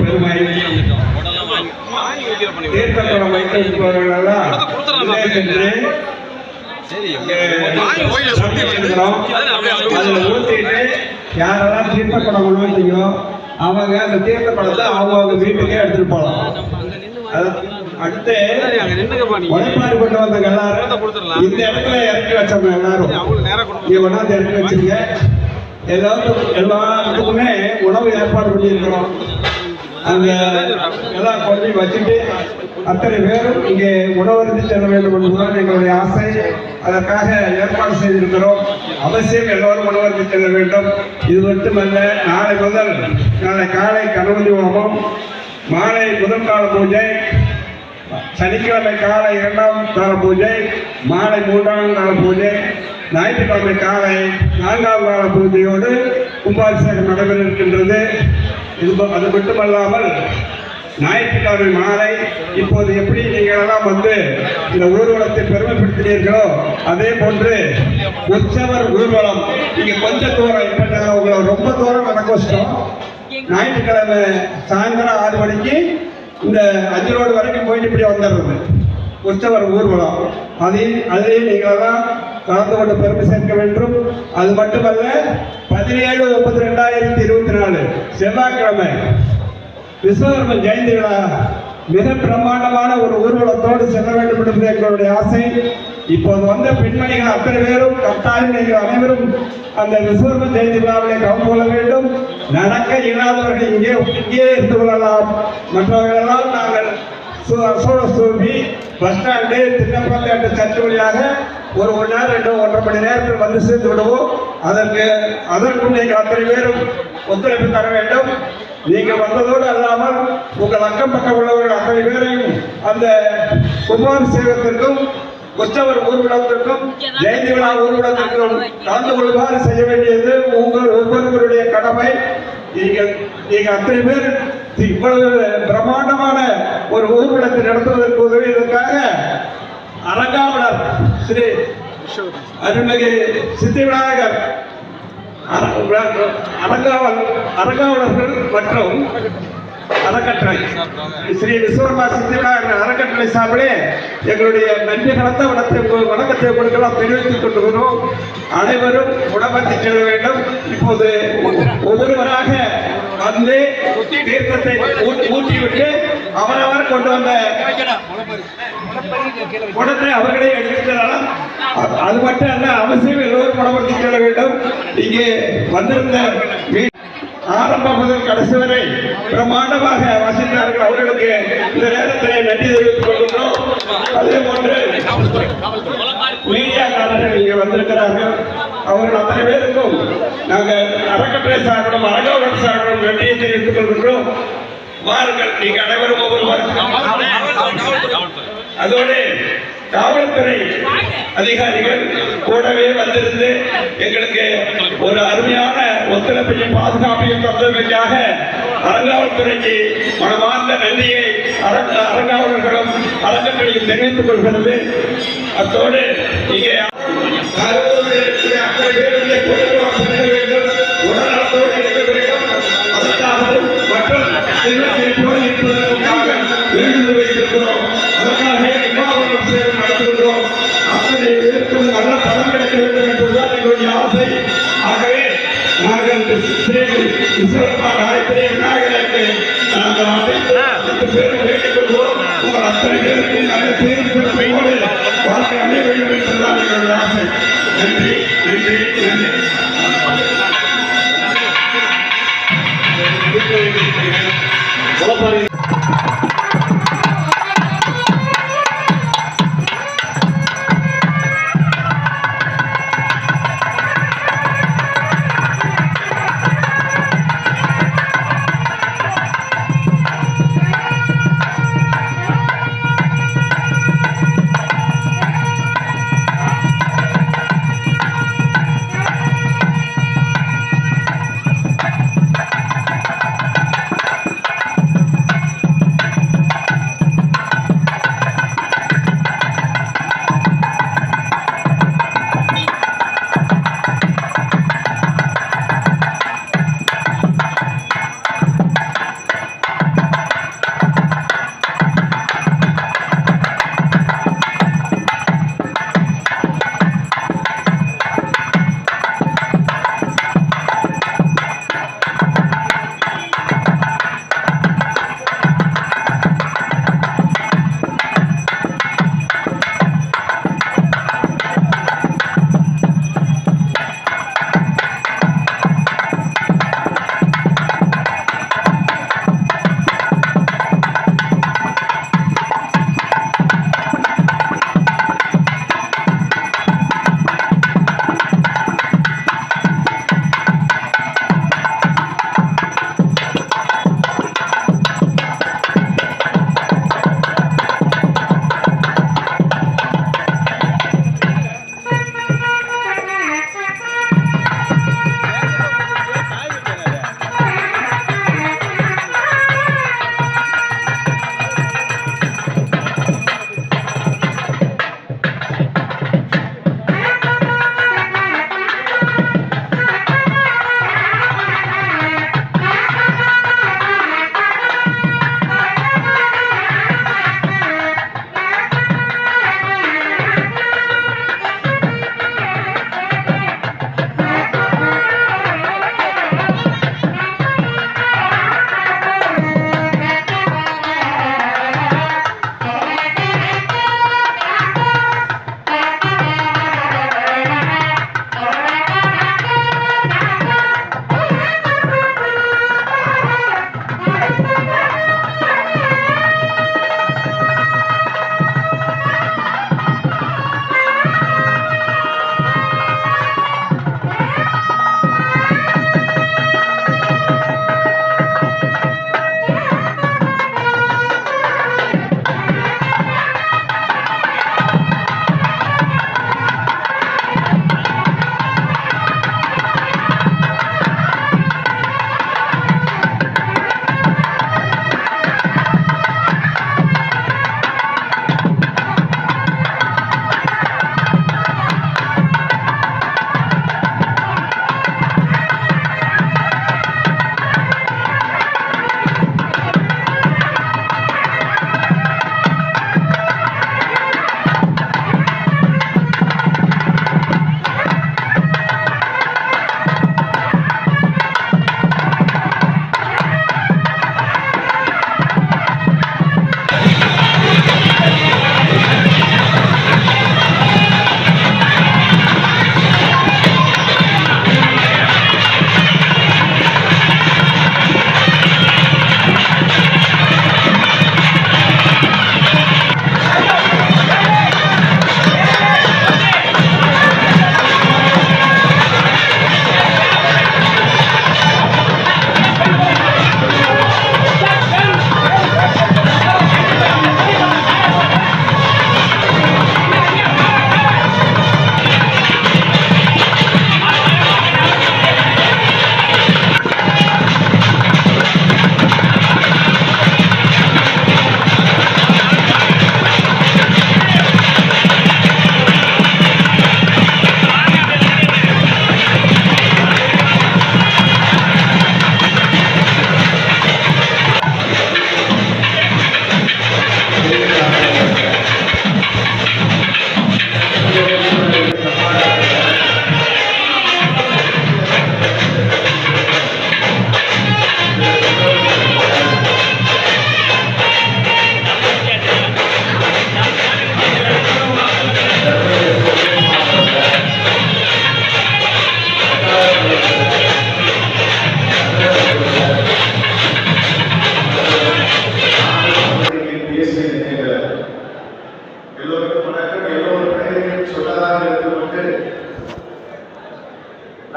பெருமை தீர்த்தக்குளம் வைத்திருப்பவர்கள் எல்லாம் உள்ளே சென்று இருக்கிறோம். அதுல ஊத்திட்டு யாரெல்லாம் தீர்த்த குடம் ஊத்தியோ அவங்க அந்த தீர்த்த படத்தை அவங்க அவங்க வீட்டுக்கே எடுத்துட்டு போகலாம் அது- அடுத்து உழைப்பாடு கொண்டு வந்தவங்க எல்லாரும் இந்த இடத்துல இறக்கி வச்சவங்க எல்லாரும் இங்க கொண்டாந்து இறக்கி வச்சிருங்க எல்லாத்துக்கும் எல்லாத்துக்குமே உணவு ஏற்பாடு பண்ணியிருக்கிறோம் அந்த எல்லாம் கொண்டு வச்சுட்டு அத்தனை பேரும் இங்கே உணவருந்து செல்ல வேண்டும் என்பதுதான் எங்களுடைய ஆசை. அதற்காக ஏற்பாடு செய்திருக்கிறோம். அவசியம் எல்லோரும் உணவருந்து செல்ல வேண்டும். இது மட்டுமல்ல நாளை முதல் நாளை காலை கணபதி ஹோமம் மாலை முதல் கால பூஜை சனிக்கிழமை காலை இரண்டாம் கால பூஜை மாலை மூன்றாம் கால பூஜை ஞாயிற்றுக்கிழமை காலை நான்காம் கால பூஜையோடு கும்பாபிஷேகம் நடைபெற இருக்கின்றது. இது அது மட்டுமல்லாமல் ஞாயிற்றுக்கிழமை மாலை இப்போது எப்படி நீங்கள் எல்லாம் வந்து இந்த ஊர்வலத்தை பெருமைப்படுத்தினீர்களோ அதே போன்று உற்சவர் ஊர்வலம் நீங்க கொஞ்ச தூரம் இப்ப நான் உங்களை ரொம்ப தூரம் நடக்க வச்சிட்டோம் ஞாயிற்றுக்கிழமை சாயந்தரம் ஆறு மணிக்கு இந்த அஞ்சு ரோடு வரைக்கும் போயிட்டு இப்படி வந்துடுறது. உற்சவர் ஊர்வலம். அதையும் நீங்கள் தான் கலந்து கொண்டு பெருமை சேர்க்க வேண்டும். அது மட்டுமல்ல பதினேழு முப்பத்தி ரெண்டாயிரத்தி இருபத்தி நாலு செவ்வாய்க்கிழமை விஸ்வகர்ம ஜெயந்தி விழா மிக பிரம்மாண்டமான ஒரு ஊர்வலத்தோடு செல்ல வேண்டும் என்பது எங்களுடைய ஆசை. இப்போது வந்த பெண்மணிகள் அத்தனை பேரும் கட்டாயம் நீங்கள் அனைவரும் அந்த விஸ்வகர்ம ஜெயந்தி விழாவிலே கலந்து கொள்ள வேண்டும். நடக்க இயலாதவர்கள் இங்கே இங்கே இருந்து கொள்ளலாம். மற்றவர்களெல்லாம் நாங்கள் சு- அசோக சூபி பஸ் ஸ்டாண்டு திண்ணப்பந்தாட்டு சர்ச் வழியாக ஒரு ஒரு நேரம் ரெண்டு ஒன்றரை மணி நேரத்தில் வந்து சேர்ந்து விடுவோம். அதற்கு அதற்கும் நீங்கள் அத்தனை பேரும் ஒத்துழைப்பு தர வேண்டும். நீங்கள் வந்ததோடு அல்லாமல் உங்கள் அக்கம் பக்கம் உள்ளவர்கள் அத்தனை பேரையும் அந்த கும்பாபிஷேகத்திற்கும் உற்சவர் ஊர்வலத்திற்கும் ஜெயந்தி விழா ஊர்வலத்திற்கும் கலந்து கொள்வாறு செய்ய வேண்டியது உங்கள் ஒவ்வொருவருடைய கடமை. நீங்கள் நீங்கள் அத்தனை பேர் இவ்வளவு பிரம்மாண்டமான ஒரு ஊர்வலத்தை நடத்துவதற்கு உதவியதற்காக அரங்காவலர் ஸ்ரீ அருள்மிகு சித்தி விநாயகர். அரங்காவல் அரங்காவலர்கள் மற்றும் அறக்கட்டளை. ஸ்ரீ விஸ்வவர்மா சித்தி விநாயகர் அறக்கட்டளை சார்பிலே எங்களுடைய நன்றி கலந்த வணக்கத்தை வணக்கத்தை கொடுக்கலாம் தெரிவித்துக் கொண்டுகிறோம் அனைவரும் உடம்பத்தை செல்ல வேண்டும். இப்போது ஒவ்வொருவராக வந்து தீர்த்தத்தை ஊட்டிவிட்டு அவரவர் கொண்டு வந்த குடத்தை அவர்களே எடுத்துக்கலாம் அது- அது மட்டும் அல்ல அவசியம் எல்லோரும் குணப்படுத்தி செல்ல வேண்டும். இங்கே வந்திருந்த ஆரம்பம் முதல் கடைசி வரை பிரம்மாண்டமாக வசித்தார்கள். அவர்களுக்கு இந்த நேரத்தில் நன்றி தெரிவித்துக் கொள்கின்றோம். அதே போன்று மீடியாக்காரர்கள் இங்கே வந்திருக்கிறார்கள். அவர்கள் அத்தனை பேருக்கும் நாங்கள் அறக்கட்டளை சார்பிடம் அரங்கவர்கள் சார்பிடம் நன்றியை தெரிவித்துக் கொள்கின்றோம். வாருங்கள் நீங்கள் அனைவரும் ஒவ்வொரு அதோடு காவல்துறை அதிகாரிகள் கூடவே வந்திருந்து எங்களுக்கு ஒரு அருமையான ஒத்துழைப்பையும் பாதுகாப்பையும் தந்ததற்காக அறங்காவல்துறைக்கு மனமார்ந்த நன்றியை அரங்காவலர்களும் அரங்கங்களையும் தெரிவித்துக் கொள்கிறது. அத்தோடு இங்கே வேண்டும் மற்றும் Thank you.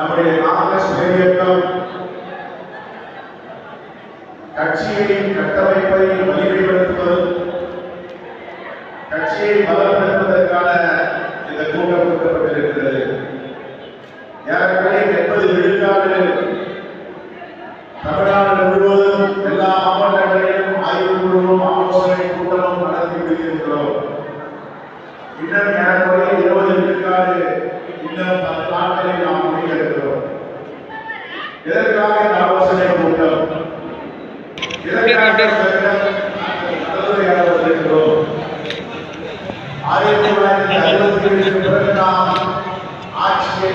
நம்முடைய காங்கிரஸ் இயக்கம் கட்சியின் கட்டமைப்பை வலிமைப்படுத்துவது கட்சியை பலப்படுத்துவதற்கான இந்த கூட்டம் கூட்டப்பட்டிருக்கிறது ஏற்கனவே எண்பது விழுக்காடு தமிழ்நாடு முழுவதும் எல்லா மாவட்டங்களிலும் ஆய்வு குழுவும் ஆலோசனை கூட்டமும் நடத்தி முடித்திருக்கிறோம். இன்னும் ஏற்கனவே இருபது விழுக்காடு இன்னும் பத்து நாட்களில் நாம் முடிக்க இருக்கிறோம் எதற்காக இந்த ஆலோசனை கூட்டம். எதற்காக கலந்துரையாட வந்திருக்கிறோம் ஆயிரத்தி தொள்ளாயிரத்தி அறுபத்தி ஏழுக்கு பிறகு நாம் ஆட்சியை